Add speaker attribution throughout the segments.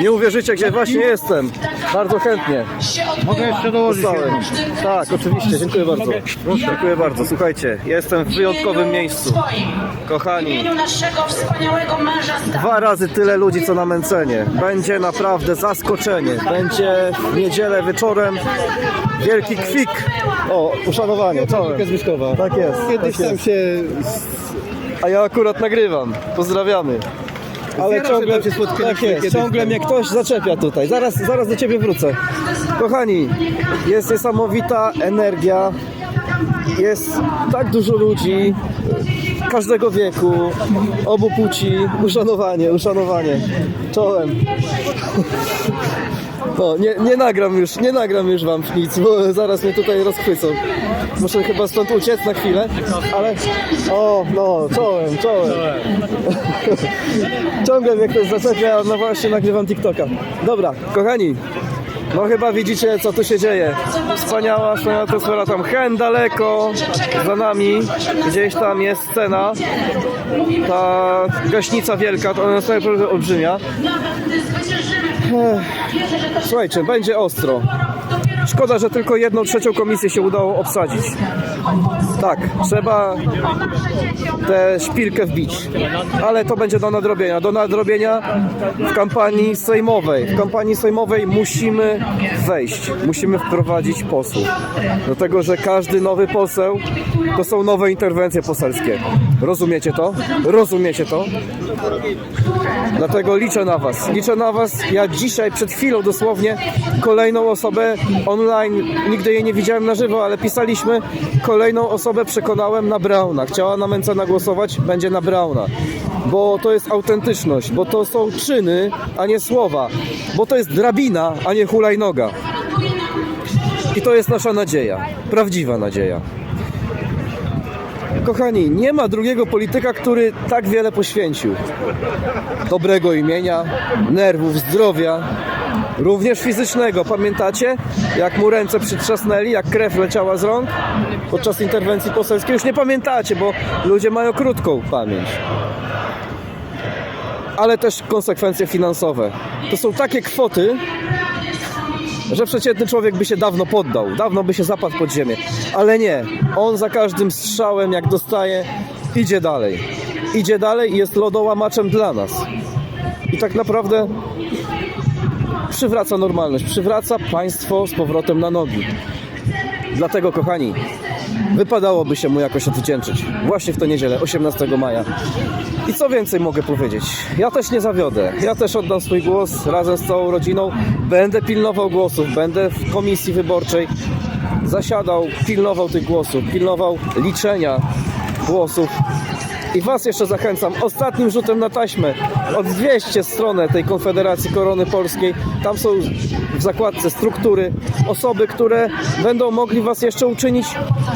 Speaker 1: Nie uwierzycie, gdzie właśnie jestem. Bardzo chętnie.
Speaker 2: Mogę jeszcze dołożyć
Speaker 1: Dostałem. Tak, oczywiście, dziękuję bardzo. Dziękuję bardzo. Słuchajcie, jestem w wyjątkowym miejscu.
Speaker 3: W
Speaker 1: Kochani,
Speaker 3: imieniu naszego wspaniałego męża stanu.
Speaker 1: dwa razy tyle ludzi co na męcenie. Będzie naprawdę zaskoczenie. Będzie w niedzielę wieczorem wielki kwik. O, uszanowanie. Tak jest.
Speaker 2: Kiedyś
Speaker 1: tak
Speaker 2: tam
Speaker 1: jest.
Speaker 2: się...
Speaker 1: A ja akurat nagrywam. Pozdrawiamy. Ale ciągle,
Speaker 2: się spotkaliśmy
Speaker 1: tak jest,
Speaker 2: kiedyś.
Speaker 1: ciągle mnie ktoś zaczepia tutaj. Zaraz, zaraz do ciebie wrócę. Kochani, jest niesamowita energia. Jest tak dużo ludzi każdego wieku, obu płci. Uszanowanie, uszanowanie. Czołem. No, nie, nie nagram już, nie nagram już wam nic, bo zaraz mnie tutaj rozchwycą. Muszę chyba stąd uciec na chwilę, ale... O, no, czołem, czołem. Ciągle mnie ktoś zaczepia, no właśnie nagrywam TikToka. Dobra, kochani, no chyba widzicie co tu się dzieje. Wspaniała, wspaniała atmosfera tam hen daleko za nami. Gdzieś tam jest scena. Ta gaśnica wielka, to ona jest naprawdę olbrzymia. Słuchajcie, będzie ostro. Szkoda, że tylko jedną trzecią komisję się udało obsadzić. Tak, trzeba tę szpilkę wbić. Ale to będzie do nadrobienia. Do nadrobienia w kampanii sejmowej. W kampanii sejmowej musimy wejść, musimy wprowadzić posłów. Dlatego, że każdy nowy poseł to są nowe interwencje poselskie. Rozumiecie to? Rozumiecie to? Dlatego liczę na Was. Liczę na Was. Ja dzisiaj, przed chwilą dosłownie, kolejną osobę online, nigdy jej nie widziałem na żywo, ale pisaliśmy, kolejną osobę przekonałem na Brauna. Chciała na Mencena głosować, będzie na Brauna. Bo to jest autentyczność, bo to są czyny, a nie słowa. Bo to jest drabina, a nie hulajnoga. I to jest nasza nadzieja. Prawdziwa nadzieja. Kochani, nie ma drugiego polityka, który tak wiele poświęcił. Dobrego imienia, nerwów, zdrowia, również fizycznego. Pamiętacie, jak mu ręce przytrzasnęli, jak krew leciała z rąk podczas interwencji poselskiej? Już nie pamiętacie, bo ludzie mają krótką pamięć. Ale też konsekwencje finansowe. To są takie kwoty, że przeciętny człowiek by się dawno poddał, dawno by się zapadł pod ziemię. Ale nie, on za każdym strzałem, jak dostaje, idzie dalej. Idzie dalej i jest lodołamaczem dla nas. I tak naprawdę przywraca normalność, przywraca państwo z powrotem na nogi. Dlatego, kochani, wypadałoby się mu jakoś odwdzięczyć. Właśnie w tę niedzielę, 18 maja. I co więcej mogę powiedzieć? Ja też nie zawiodę. Ja też oddam swój głos razem z całą rodziną. Będę pilnował głosów, będę w komisji wyborczej zasiadał, pilnował tych głosów, pilnował liczenia głosów. I Was jeszcze zachęcam ostatnim rzutem na taśmę. Odwieźcie stronę tej Konfederacji Korony Polskiej. Tam są w zakładce struktury osoby, które będą mogli Was jeszcze uczynić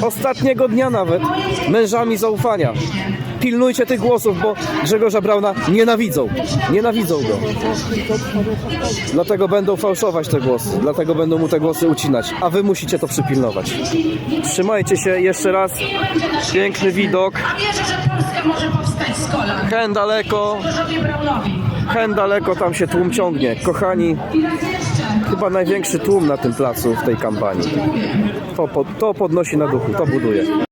Speaker 1: ostatniego dnia nawet mężami zaufania. Pilnujcie tych głosów, bo Grzegorza Brauna nienawidzą. Nienawidzą go. Dlatego będą fałszować te głosy. Dlatego będą mu te głosy ucinać. A Wy musicie to przypilnować. Trzymajcie się jeszcze raz. Piękny widok. Hen daleko, hen daleko tam się tłum ciągnie. Kochani, chyba największy tłum na tym placu w tej kampanii. To, to podnosi na duchu, to buduje.